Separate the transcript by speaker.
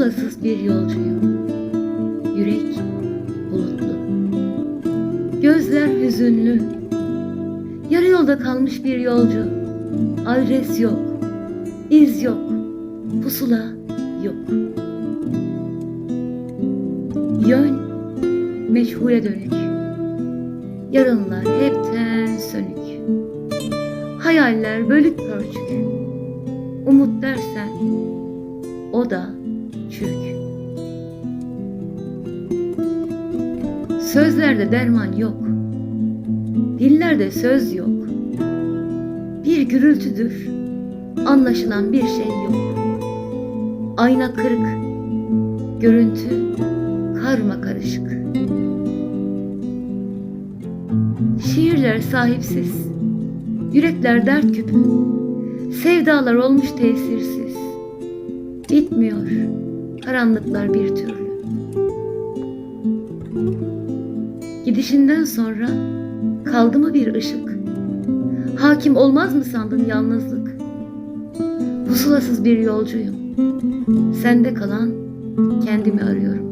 Speaker 1: Pusulasız bir yolcuyum. Yürek bulutlu. Gözler hüzünlü. Yarı yolda kalmış bir yolcu. Adres yok. iz yok. Pusula yok. Yön meçhule dönük. Yarınlar hepten sönük. Hayaller bölük pörçük. Umut dersen o da Sözlerde derman yok. Dillerde söz yok. Bir gürültüdür. Anlaşılan bir şey yok. Ayna kırık. Görüntü karma karışık. Şiirler sahipsiz. Yürekler dert küpü. Sevdalar olmuş tesirsiz. Bitmiyor karanlıklar bir türlü. Gidişinden sonra kaldı mı bir ışık? Hakim olmaz mı sandın yalnızlık? Pusulasız bir yolcuyum. Sende kalan kendimi arıyorum.